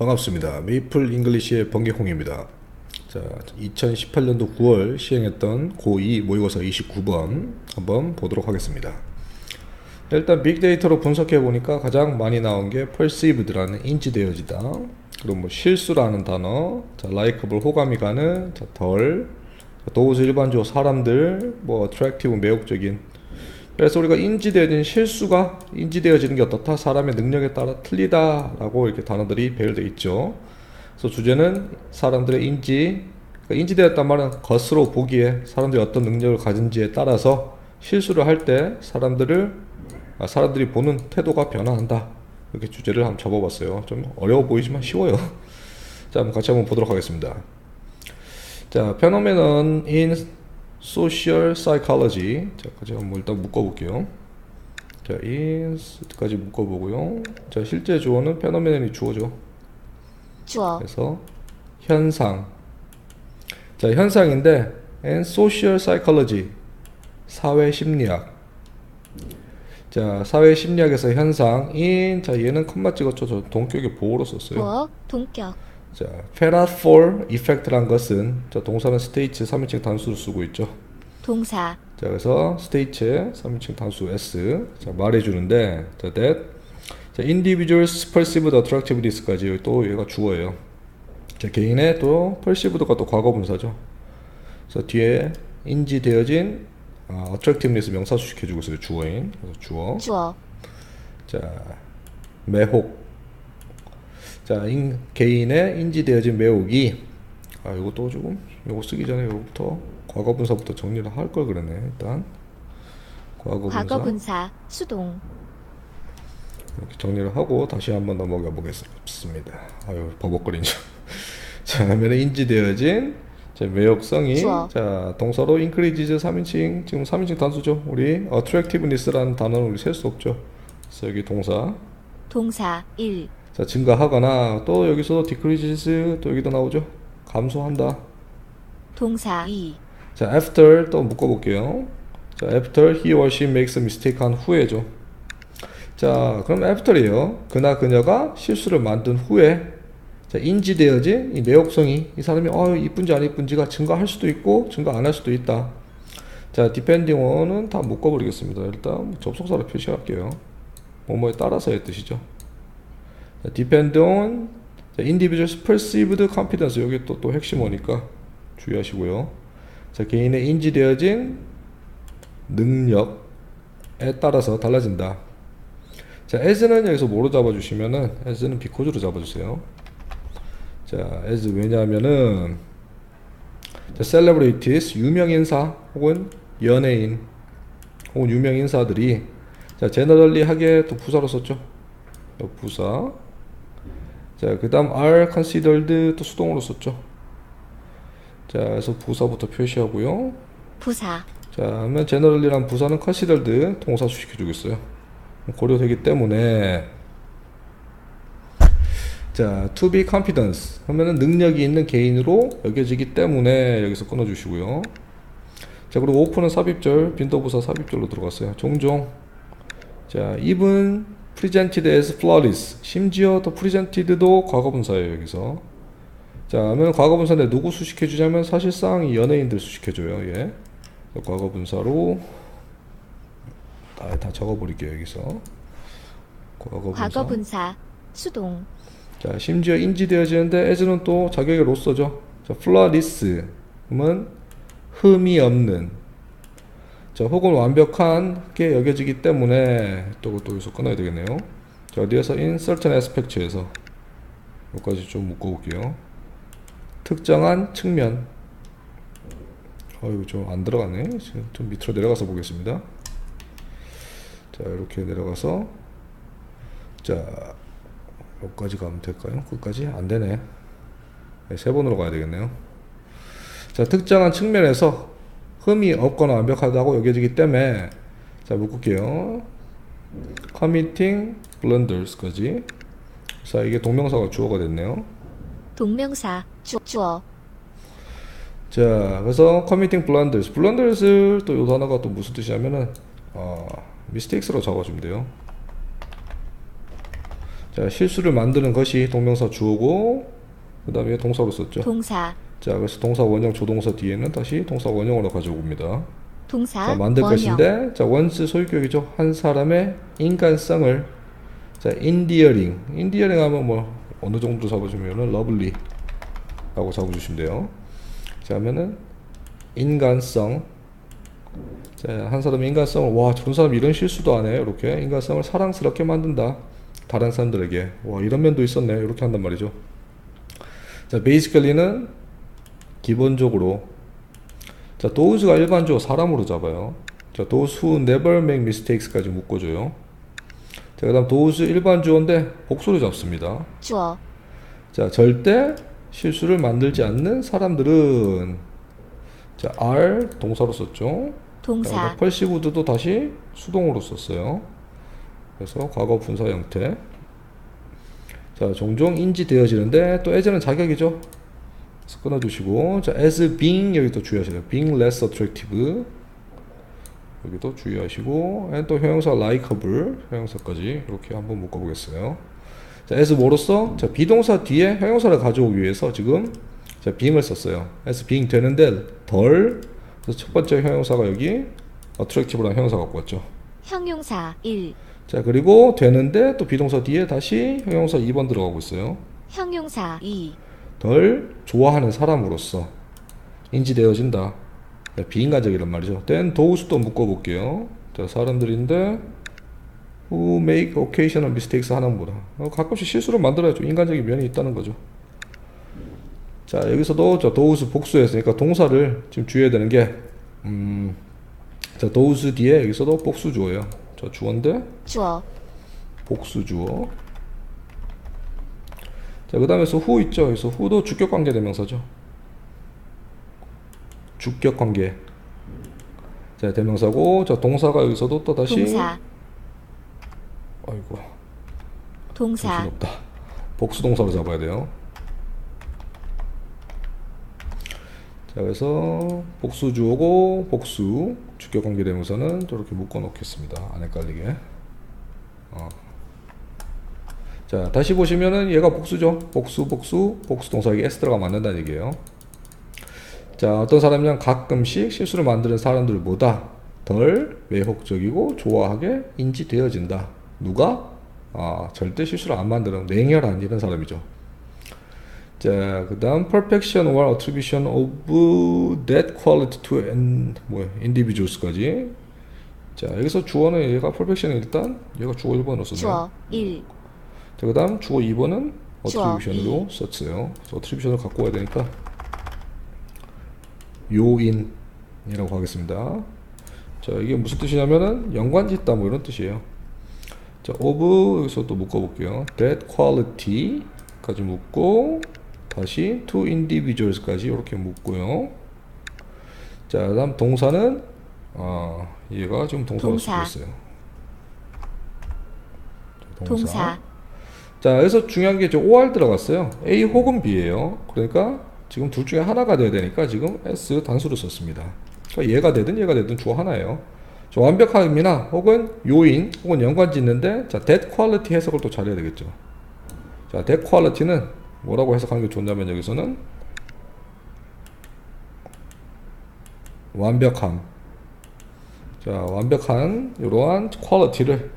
반갑습니다. 메이플 잉글리시의 번개홍입니다. 자, 2018년도 9월 시행했던 고2 모의고사 29번 한번 보도록 하겠습니다. 일단 빅데이터로 분석해 보니까 가장 많이 나온 게 perceived라는 인지되어지다. 그리고 뭐 실수라는 단어, 자, likeable 호감이 가는, 자, 덜, 도우즈 일반적으로 사람들, 뭐 attractive 매혹적인. 그래서 우리가 인지되어진 실수가 인지되어지는 게 어떻다? 사람의 능력에 따라 틀리다라고 이렇게 단어들이 배열되어 있죠. 그래서 주제는 사람들의 인지, 그러니까 인지되었단 말은 겉으로 보기에 사람들이 어떤 능력을 가진지에 따라서 실수를 할 때 사람들을 아, 사람들이 보는 태도가 변화한다. 이렇게 주제를 한번 잡아봤어요. 좀 어려워 보이지만 쉬워요. 자, 한번 같이 한번 보도록 하겠습니다. 자, phenomenon in social psychology. 자, 같이 한번 일단 묶어볼게요. 자, in까지 묶어보고요. 자, 실제 주어는 phenomenon이 주어죠. 주어 그래서 현상. 자, 현상인데 and social psychology. 사회 심리학. 자, 사회 심리학에서 현상인 자, 얘는 컴마 찍었죠. 저 동격의 보호로 썼어요. 보어 동격 자, 페라폴 이펙트란 것은 자, 동사는 스테이츠 3인칭 단수를 쓰고 있죠. 동사 자, 그래서 스테이츠 3인칭 단수 s 자, 말해 주는데 자, that 자, individuals perceived attractiveness까지 또 얘가 주어예요. 자, 개인의 또 perceived가 또 과거 분사죠. 그래서 뒤에 인지되어진 아, attractiveness 명사 수식해 주고 있어요. 주어인. 그래서 주어. 주어 자, 매혹. 자, 인, 개인의 인지되어진 매혹이 아, 이것도 조금 이거 쓰기 전에 이거부터 과거 분사부터 정리를 할 걸 그랬네. 일단 과거 분사 과거 분사 수동 이렇게 정리를 하고 다시 한번 넘어가 보겠습니다. 아유, 버벅거리죠. 자, 그러면 인지되어진 자, 매혹성이 주어. 자, 동사로 increases 3인칭 지금 3인칭 단수죠. 우리 attractiveness라는 단어는 우리 셀 수 없죠. 그래서 여기 동사 동사 1 자, 증가하거나 또 여기서 decreases 또 여기도 나오죠. 감소한다. 동사 2 자, after 또 묶어 볼게요. 자, after he or she makes a mistake 한 후에죠. 자, 그럼 after이에요. 그나 그녀가 실수를 만든 후에 자, 인지되어진 이 매혹성이 이 사람이 어, 이쁜지 안 이쁜지가 증가할 수도 있고 증가 안 할 수도 있다. 자, depending on은 다 묶어 버리겠습니다. 일단 접속사로 표시할게요. 뭐뭐에 따라서의 뜻이죠. 자, depend on 자, individual's perceived confidence 여기 또, 또 핵심어니까 주의하시고요. 자, 개인의 인지되어진 능력에 따라서 달라진다. 자, as는 여기서 뭐로 잡아주시면은 as는 비코즈로 잡아주세요. 자, as 왜냐하면은 자, celebrities 유명 인사 혹은 연예인 혹은 유명 인사들이 자, generally하게 또 부사로 썼죠. 요 부사. 자, 그 다음 are considered 또 수동으로 썼죠. 자, 그래서 부사부터 표시하고요. 부사 자, 그러면 generally란 부사는 considered 동사 수식해주고 있어요. 고려되기 때문에 자, to be confidence 하면은 능력이 있는 개인으로 여겨지기 때문에 여기서 끊어주시고요. 자, 그리고 open은 삽입절, 빈도부사 삽입절로 들어갔어요. 종종 자, even presented as flawless 심지어 더 presented도 과거분사예요 여기서. 자, 그러면 과거분사인데 누구 수식해주냐면 사실상 이 연예인들 수식해줘요. 예. 과거분사로 다, 다 적어버릴게요 여기서 과거분사 과거 분사 수동 자 심지어 인지되어지는데 as는 또 자격의 로서죠 자 flawless 그러면 흠이 없는 자 혹은 완벽한게 여겨지기 때문에 또, 또 여기서 끊어야 되겠네요. 자 어디에서 certain aspects에서 여기까지 좀 묶어볼게요. 특정한 측면. 어이구 좀안 들어가네. 지금 좀 밑으로 내려가서 보겠습니다. 자 이렇게 내려가서. 자 여기까지 가면 될까요? 끝까지? 안 되네. 네, 세 번으로 가야 되겠네요. 자 특정한 측면에서 흠이 없거나 완벽하다고 여겨지기 때문에 자 묶을게요 committing blunders까지 자 이게 동명사가 주어가 됐네요 동명사 주, 주어 자, 그래서 committing blunders. blunders를 또요 단어가 또 무슨 뜻이냐면은 어, mistakes로 적어주면 돼요. 자, 실수를 만드는 것이 동명사 주어고 그 다음에 동사로 썼죠. 동사 자, 그래서 동사 원형 조동사 뒤에는 다시 동사 원형으로 가져옵니다. 동사 자, 만들 원형 것인데, 자, 원스 소유격이죠. 한 사람의 인간성을, 자, 인디어링. 인디어링 하면 뭐, 어느 정도 잡아주면은, 러블리. 라고 잡아주시면 돼요. 자, 하면은, 인간성. 자, 한 사람의 인간성을, 와, 저런 사람 이런 실수도 안 해. 이렇게. 인간성을 사랑스럽게 만든다. 다른 사람들에게. 와, 이런 면도 있었네. 이렇게 한단 말이죠. 자, basically는 기본적으로 자, those가 일반적으로 사람으로 잡아요. 자, those who never make mistakes까지 묶어줘요. 자, 그 다음 those 일반 주어인데 복수로 잡습니다. 주어 자, 절대 실수를 만들지 않는 사람들은 자, are 동사로 썼죠. 동사 펄시브드도 다시 수동으로 썼어요. 그래서 과거 분사 형태. 자, 종종 인지되어지는데 또 as는 자격이죠. 그래서 끊어주시고 자, as being 여기 또 주의하셔야 돼요. being less attractive 여기도 주의하시고 또 형용사 likeable 형용사까지 이렇게 한번 묶어보겠어요. 자, as 뭐로써 자, 비동사 뒤에 형용사를 가져오기 위해서 지금 자, being을 썼어요. as being 되는데 덜 그래서 첫 번째 형용사가 여기 attractive라는 형용사 갖고 왔죠. 형용사 1 자, 그리고 되는데 또 비동사 뒤에 다시 형용사 2번 들어가고 있어요. 형용사 2 덜 좋아하는 사람으로서 인지되어진다. 네, 비인간적이란 말이죠. then those 또 묶어볼게요. 자, 사람들인데 who make occasional mistakes 하는 거다. 어, 가끔씩 실수를 만들어야죠. 인간적인 면이 있다는 거죠. 자, 여기서도 저 those 복수했으니까 동사를 지금 주의해야 되는 게 음, 자, those 뒤에 여기서도 복수 주어예요. 자, 주어인데 주어 복수 주어. 자, 그 다음에서 who 있죠. 그래서 who도 주격 관계 대명사죠. 주격 관계. 자, 대명사고, 자, 동사가 여기서도 또 다시. 동사 아이고, 동사 정신없다. 복수 동사로 잡아야 돼요. 자, 그래서 복수 주어고, 복수, 주격 관계 대명사는 또 이렇게 묶어 놓겠습니다. 안 헷갈리게. 어. 자, 다시 보시면은 얘가 복수죠. 복수, 복수, 복수 동사에게 s 들어가 맞는다는 얘기예요. 자, 어떤 사람이랑 가끔씩 실수를 만드는 사람들보다 덜 매혹적이고 좋아하게 인지되어진다. 누가? 아, 절대 실수를 안 만드는 냉혈한 이런 사람이죠. 자, 그 다음 perfection or attribution of that quality to an, 뭐야, individuals까지. 자, 여기서 주어는 얘가 perfection이 일단 얘가 주어 1번으로 썼네요. 주어 1 자, 그 다음 주어 2번은 주어 attribution으로 썼어요. 그래서 attribution을 갖고 와야 되니까 요인이라고 하겠습니다. 자, 이게 무슨 뜻이냐면은 연관짓다 뭐 이런 뜻이에요. 자, of 여기서 또 묶어 볼게요. that quality까지 묶고 다시 to individuals까지 이렇게 묶고요. 자, 그다음 동사는 아, 얘가 지금 동사로 동사. 쓰고 있어요. 자, 동사 자, 여기서 중요한 게 지금 OR 들어갔어요. A 혹은 B예요. 그러니까 지금 둘 중에 하나가 돼야 되니까 지금 S 단수를 썼습니다. 그러니까 얘가 되든 얘가 되든 주어 하나예요. 저 완벽함이나 혹은 요인 혹은 연관 짓는데 자, that quality 해석을 또 잘해야 되겠죠. 자, that quality는 뭐라고 해석하는 게 좋냐면 여기서는 완벽함. 자, 완벽한 이러한 퀄리티를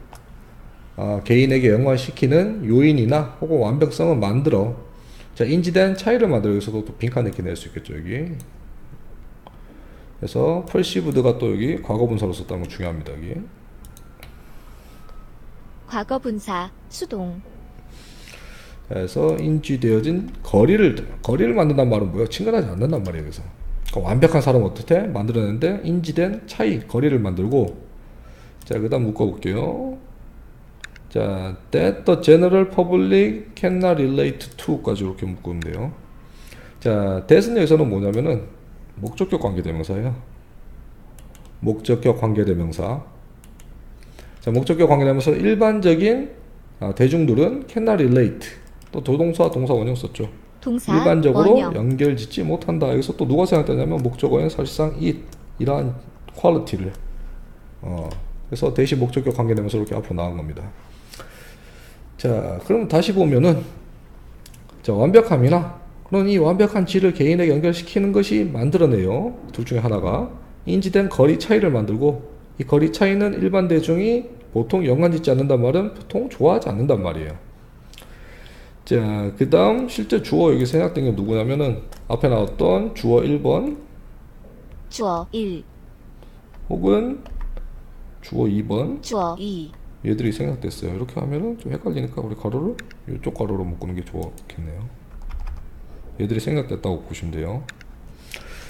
아, 개인에게 연관시키는 요인이나 혹은 완벽성을 만들어 자 인지된 차이를 만들어 여기서도 또 빈칸 이렇게 낼 수 있겠죠 여기. 그래서 펄시브드가 또 여기 과거 분사로 썼다는 거 중요합니다 여기. 과거 분사 수동 그래서 인지되어진 거리를 거리를 만든단 말은 뭐예요 친근하지 않는단 말이에요 그래서 그러니까 완벽한 사람은 어떻게 만들어내는데 인지된 차이 거리를 만들고 자 그 다음 묶어볼게요 자, that the general public cannot relate to까지 이렇게 묶으면 돼요. 자, that은 여기서는 뭐냐면은 목적격 관계대명사예요. 목적격 관계대명사. 자, 목적격 관계대명사 일반적인 아, 대중들은 cannot relate. 또 도동사, 동사 원형 썼죠. 동사 일반적으로 원형 연결짓지 못한다. 여기서 또 누가 생각되냐면 목적어는 사실상 it 이러한 퀄리티를 어, 그래서 대신 목적격 관계되면서 이렇게 앞으로 나온 겁니다. 자, 그럼 다시 보면은 자, 완벽함이나 그런 이 완벽한 질을 개인에게 연결시키는 것이 만들어내요. 둘 중에 하나가 인지된 거리 차이를 만들고 이 거리 차이는 일반 대중이 보통 연관 짓지 않는단 말은 보통 좋아하지 않는단 말이에요. 자, 그 다음 실제 주어 여기 생략된 게 누구냐면은 앞에 나왔던 주어 1번 주어 1, 혹은 주어 2번 주어 2, 얘들이 생략됐어요. 이렇게 하면은 좀 헷갈리니까 우리 가로를 이쪽 가로로 묶는 게 좋겠네요. 얘들이 생략됐다고 보시면 돼요.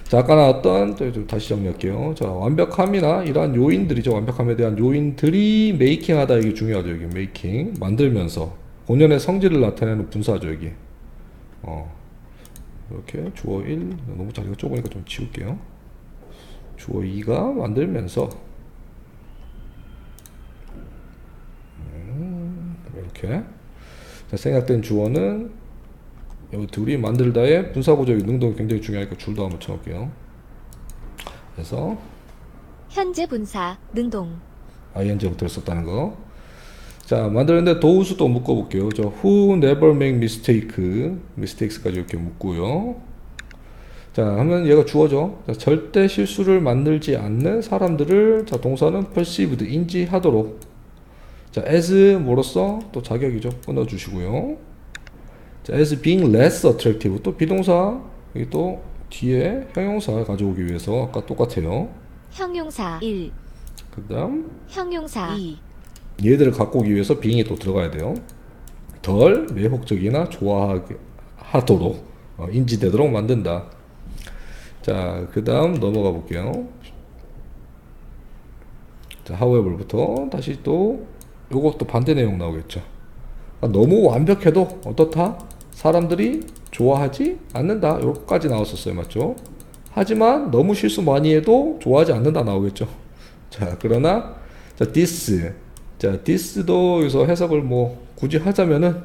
자, 아까 나왔던 또좀 다시 정리할게요. 자, 완벽함이나 이러한 요인들이죠. 완벽함에 대한 요인들이 메이킹하다 이게 중요하죠. 여기 메이킹 만들면서 본연의 성질을 나타내는 분사죠. 여기. 어. 이렇게 주어 1 너무 자리가 좁으니까 좀 지울게요. 주어 2가 만들면서 이렇게 자, 생략된 주어는 여기 둘이 만들다의 분사구조의 능동이 굉장히 중요하니까 줄도 한번 쳐볼게요. 그래서 현재 분사, 능동, ing부터 썼다는 거. 자 만드는데 도우수도 묶어볼게요. 저 who never make mistake, mistakes까지 이렇게 묶고요. 자 하면 얘가 주어죠. 자, 절대 실수를 만들지 않는 사람들을 자 동사는 perceived 인지하도록 자 as 뭐로써 또 자격이죠. 끊어주시고요. 자 as being less attractive 또 비동사 여기 또 뒤에 형용사 가져오기 위해서 아까 똑같아요. 형용사 1, 그 다음 형용사 2, 얘들을 갖고 오기 위해서 빙이 또 들어가야 돼요. 덜 매혹적이나 좋아하도록 어, 인지되도록 만든다. 자, 그 다음 넘어가 볼게요. 자, however부터 다시 또 요것도 반대 내용 나오겠죠. 아, 너무 완벽해도 어떻다? 사람들이 좋아하지 않는다. 요까지 나왔었어요. 맞죠? 하지만 너무 실수 많이 해도 좋아하지 않는다 나오겠죠. 자, 그러나 자, this 자, this도 여기서 해석을 뭐 굳이 하자면은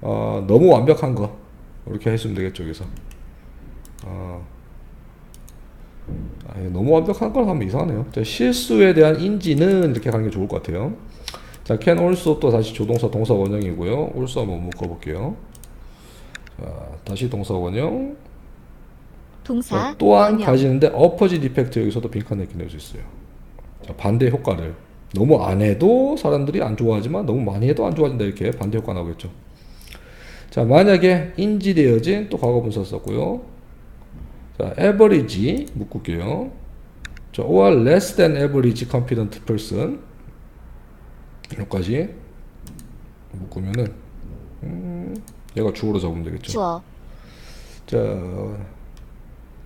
어, 너무 완벽한 거 이렇게 했으면 되겠죠 여기서. 어, 아, 너무 완벽한 걸 하면 이상하네요. 자, 실수에 대한 인지는 이렇게 가는 게 좋을 것 같아요. 자, can also 또 다시 조동사 동사 원형이고요. also 한번 묶어볼게요. 자, 다시 동사 원형. 동사, 자, 또한 원형, 가지는데 opposite effect 여기서도 빈칸 이렇게 낼수 있어요. 자, 반대 효과를 너무 안 해도 사람들이 안 좋아하지만 너무 많이 해도 안 좋아진다 이렇게 반대 효과 나오겠죠. 자 만약에 인지되어진 또 과거 분사 썼고요. 자 average 묶을게요. 자 or less than average confident person 여기까지 묶으면은 음, 얘가 주어로 잡으면 되겠죠. 주어, 자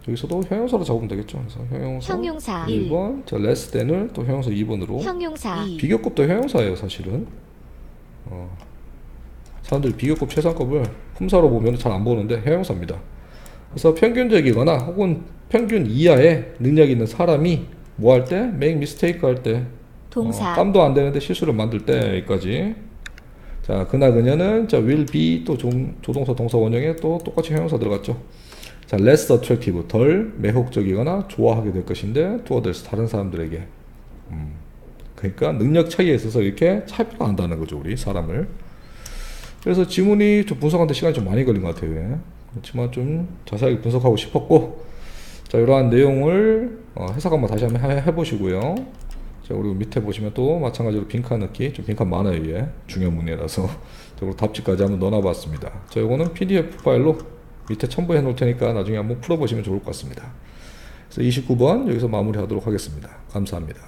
여기서도 형용사로 잡으면 되겠죠. 그래서 형용사 형용사 1, 1번, 자 less than을 또 형용사 2번으로 형용사 2, 비교급도 형용사예요 사실은. 어, 사람들이 비교급 최상급을 품사로 보면 잘 안 보는데 형용사입니다. 그래서 평균적이거나 혹은 평균 이하의 능력 있는 사람이 뭐 할 때, make mistake 할 때, 동사, 어, 깜도 안 되는데 실수를 만들 때까지. 자, 그나 그녀는 자 will be 또 종, 조동사 동사 원형에 또 똑같이 형용사 들어갔죠. 자, less attractive 덜 매혹적이거나 좋아하게 될 것인데 to others 다른 사람들에게. 음, 그러니까 능력 차이에 있어서 이렇게 차이가 난다는 거죠, 우리 사람을. 그래서 지문이 좀 분석하는데 시간이 좀 많이 걸린 것 같아요. 예. 그렇지만 좀 자세하게 분석하고 싶었고, 자 이러한 내용을 어, 해석 한번 다시 한번 해- 해보시고요. 자 그리고 밑에 보시면 또 마찬가지로 빈칸 넣기 좀 빈칸 많아요 이게 중요한 문제라서 자 그리고 답지까지 한번 넣어놔봤습니다. 자 이거는 PDF 파일로 밑에 첨부해 놓을 테니까 나중에 한번 풀어보시면 좋을 것 같습니다. 그래서 29번 여기서 마무리하도록 하겠습니다. 감사합니다.